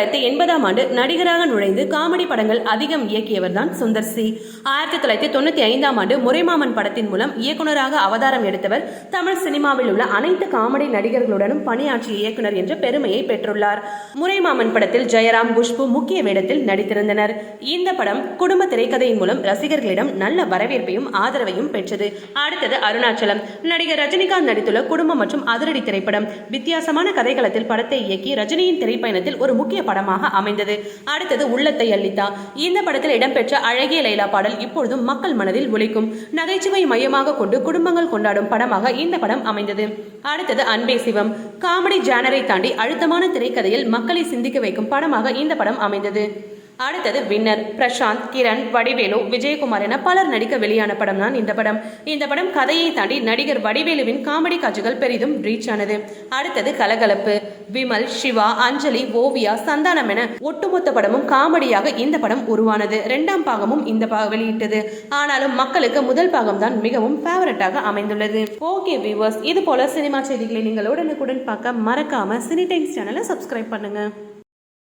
தொள்ளாயிரத்தி எண்பதாம் ஆண்டு நடிகராக நுழைந்து காமெடி படங்கள் அதிகம் இயக்கியவர் தான் சுந்தர் சி. ஆயிரத்தி தொள்ளாயிரத்தி தொண்ணூற்றி ஐந்தாம் ஆண்டு முறைமாமன் படத்தின் மூலம் இயக்குநராக அவதாரம் எடுத்தவர் தமிழ் சினிமாவில் உள்ள அனைத்து காமெடி நடிகர்களுடனும் பணியாற்றிய இயக்குனர் என்ற பெருமையை பெற்றுள்ளார். முறைமாமன் படத்தில் ஜெயராம் குஷ்பு முக்கிய வேடத்தில் நடித்திருந்தனர். இந்த படம் குடும்ப திரைக்கதையின் மூலம் ரசிகர்களிடம் நல்ல வரவேற்பையும் ஆதரவையும் பெற்றது. அடுத்தது அருணாச்சலம். நடிகர் ரஜினிகாந்த் நடித்துள்ள குடும்பம் மற்றும் அதிரடி திரைப்படம். வித்தியாசமான கதைகளத்தில் படத்தை இயக்கி ரஜினியின் திரைப்பயணத்தில் ஒரு முக்கிய படமாக அமைந்தது. அடுத்தது உள்ளத்தை அள்ளித்தா. இந்த படத்தில் இடம்பெற்ற அழகிய லைலா பாடல் இப்பொழுதும் மக்கள் மனதில் ஒழிக்கும் நகைச்சுவை மையமாக கொண்டு குடும்பங்கள் கொண்டாடும் படமாக இந்த படம் அமைந்தது. அடுத்தது அன்பே சிவம். காமெடி ஜானரை தாண்டி அழுத்தமான திரைக்கதையில் மக்களை சிந்திக்க வைக்கும் படமாக இந்த படம் அமைந்தது. அடுத்தது வின்னர் பிரசாந்த் கிரண் வடிவேலு விஜயகுமார் என பலர் நடிக்க வெளியான படம் தான் இந்த படம். இந்த படம் கதையை தாண்டி நடிகர் வடிவேலுவின் காமெடி காட்சிகள் பெரிதும் ரீச் ஆனது. அடுத்தது கலகலப்பு. விமல் சிவா அஞ்சலி ஓவியா சந்தானம் என ஒட்டுமொத்த படமும் காமெடியாக இந்த படம் உருவானது. இரண்டாம் பாகமும் இந்த வெளியிட்டது. ஆனாலும் மக்களுக்கு முதல் பாகம் தான் மிகவும் ஃபேவரட்டாக அமைந்துள்ளது. ஓகே வியூவர்ஸ் இது போல சினிமா செய்திகளை நீங்கள் உடனுக்குடன் பார்க்க மறக்காம சினி டைம்ஸ் சேனலை சப்ஸ்கிரைப் பண்ணுங்க.